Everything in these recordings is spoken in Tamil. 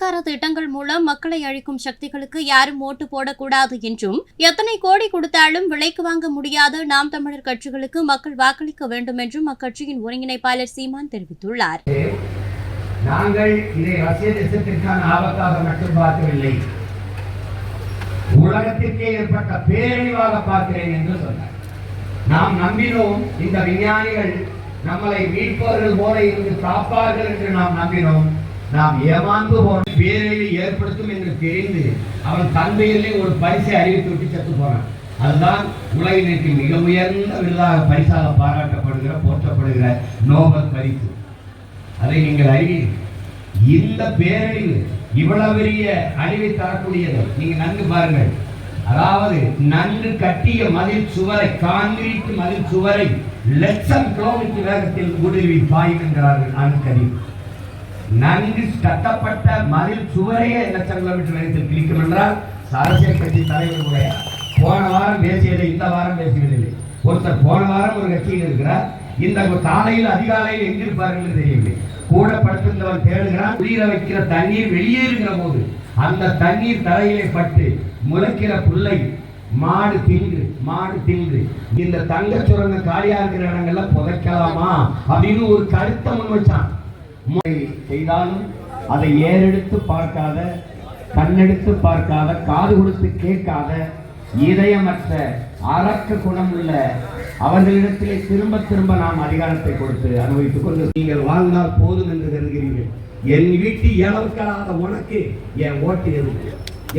கள்ளக்கார திட்டங்கள் மூலம் மக்களை அழிக்கும் சக்திகளுக்கு யாரும் ஓட்டு போடக்கூடாது என்றும் எத்தனை கோடி கொடுத்தாலும் விலைக்கு வாங்க முடியாத நாம் தமிழர் கட்சிகளுக்கு மக்கள் வாக்களிக்க வேண்டும் என்றும் அக்கட்சியின் ஒருங்கிணைப்பாளர் சீமான் தெரிவித்துள்ளார். நாங்கள் இதை ரஷ்ய தேசத்திற்கான ஆபத்தாக மட்டும் பார்க்கவில்லை. உலகத்திற்கே ஏற்பட்ட பேரழிவாக பார்க்கிறேன் என்று சொன்னார். நாம் நம்பினோம் இந்த விஞ்ஞானிகள் நம்மளை மீட்பவர்கள் போல இருந்து காப்பார்கள் என்று நாம் நம்பினோம். நாம் ஏமாந்து போன பேரழிவை ஏற்படுத்தும் என்று தெரிந்து அவன் தந்தையிலே ஒரு பரிசை அறிவித்து விட்டு செத்து போனான். அதுதான் உலகினருக்கு மிக உயர்ந்த விருதாக பரிசாக பாராட்டப்படுகிற போற்றப்படுகிற நோபல் பரிசு. அதை நீங்கள் அறிவீர்கள் இந்த பேரழிவு இவ்வளவு பெரிய அழிவை தரக்கூடியது. நீங்க நன்கு பாருங்கள். அதாவது நன்கு கட்டிய மதில் சுவரை கான்கிரீட் மதில் சுவரை லட்சம் கிலோமீட்டர் வேகத்தில் ஊடுருவி பாயும் என்கிறார்கள் அணுக்கடி நன்கு கட்டப்பட்ட மதில் சுவரையே லட்சம் கிலோமீட்டர் வேகத்தில் கிழிக்கும் என்றால் அரசியல் கட்சி தலைவர்களுடைய போன வாரம் பேசியதை இந்த வாரம் பேசுவதில்லை ஒருத்தர் போன வாரம் ஒரு கட்சியில் இருக்கிறார். இந்த காலையில் அதிகாலையில் எங்கிருப்பார்கள் என்று தெரியவில்லை. கூட படுத்திருந்தவன் தேடுகிறான். உயிர வைக்கிற தண்ணீர் வெளியேறுகிற போது அந்த தண்ணீர் தரையிலே பட்டு முளைக்கிற புல்லை மாடு தின்று மாடு தின்று இந்த தங்க சுரங்க காலியா இருக்கிற இடங்கள்ல புதைக்கலாமா அப்படின்னு ஒரு கருத்தை முன் வச்சான். செய்தாலும் அதை ஏறெடுத்து பார்க்காத கண்ணெடுத்து பார்க்காத காது கொடுத்து கேட்காத இதயமற்ற அரக்க உள்ள அவர்களிடத்திலே திரும்ப திரும்ப நாம் அதிகாரத்தை கொடுத்து அனுபவித்துக் கொண்டு நீங்கள் வாழ்ந்தால் போதும் என்று கருதுகிறீர்கள். என் வீட்டு இளவுக்கலாத உனக்கு என் ஓட்டு எதுக்கு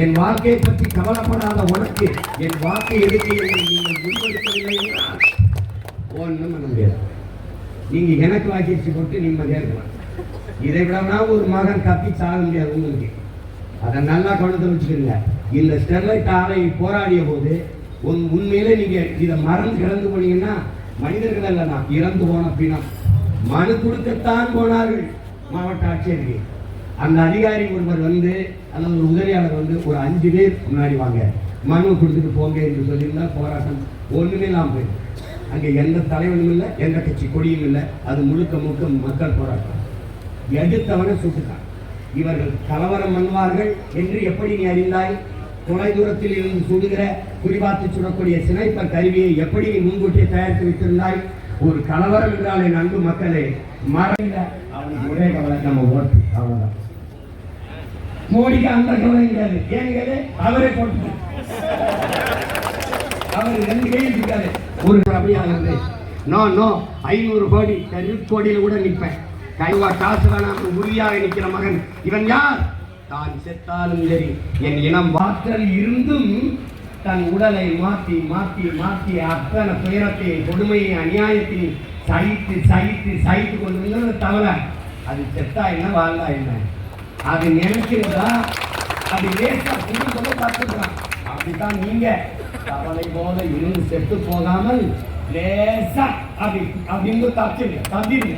என் வாழ்க்கையை பற்றி கவலைப்படாத உனக்கு என் வாழ்க்கை எதுக்கு என்று நீங்கள் முன்வெடுக்கவில்லை என்றால் ஒன்றும் பண்ண முடியாது. நீங்க எனக்கு வாக்கிச்சு போட்டு நிம்மதியாக இருக்கலாம் இதை விடனா ஒரு மகன் தப்பி சாக முடியாது உங்களுக்கு. அதை நல்லா கவனத்தை வச்சுக்கோங்க. இந்த ஸ்டெர்லைட் ஆலை போராடிய போது உன் உண்மையிலே நீங்கள் இதை மறந்து கிடந்து போனீங்கன்னா மனிதர்கள் இல்லை நான் இறந்து போன அப்படின்னா மனு கொடுக்கத்தான் போனார்கள் மாவட்ட ஆட்சியருக்கு அந்த அதிகாரி ஒருவர் வந்து அல்லது ஒரு உதவியாளர் வந்து ஒரு அஞ்சு பேர் முன்னாடி வாங்க. மனு கொடுத்துட்டு போங்க என்று சொல்லியிருந்தா போராட்டம் ஒன்றுமே இல்லாமல் போயிடும் அங்கே எந்த தலைவனும் இல்லை எந்த கட்சி கொடியும் இல்லை. அது முழுக்க முழுக்க மக்கள் போராட்டம். எடுத்தவனை சுட்டுத்தான். இவர்கள் கலவரம் பண்ணுவார்கள் என்று எப்படி நீ அறிந்தாய்? தொலை தூரத்தில் இருந்து சுடுகிற குறிபார்த்து சுடக்கூடிய சினைப்பர் கருவியை எப்படி நீ முன்கூட்டியே தயாரித்து வைத்திருந்தாய்? ஒரு கலவரம் என்றால் என் அன்பு மக்களே மறைந்த அவனுக்கு ஒரே கவலை நம்ம ஓட்டு. அவ்வளவுதான். மோடிக்கு அந்த கவலை கிடையாது ஏன்னு அவரே போட்டு. அவர் ரெண்டு கையில் இருக்காரு ஒரு அப்படியே நோ நோ ஐநூறு கோடி கோடியில் கூட நிற்பேன். கைவா காசு வேணாம் உறுதியாக நிற்கிற மகன். இவன் யார்? தான் செத்தாலும் சரி என் இனம் வாற்றல் இருந்தும் தன் உடலை மாற்றி மாற்றி மாற்றி அத்தனை துயரத்தை கொடுமையை அநியாயத்தை சகித்து சகித்து சகித்து கொண்டு தவறை. அது செத்தா என்ன வாழ்ந்தா என்ன? அது நினைக்கிறதா? அது லேசா குடும்பத்தை பார்த்துக்கிறான் அப்படித்தான் நீங்க தவளை போல இருந்து செத்து போகாமல் லேசா அப்படி அப்படின்னு தப்பிடுங்க தப்பிடுங்க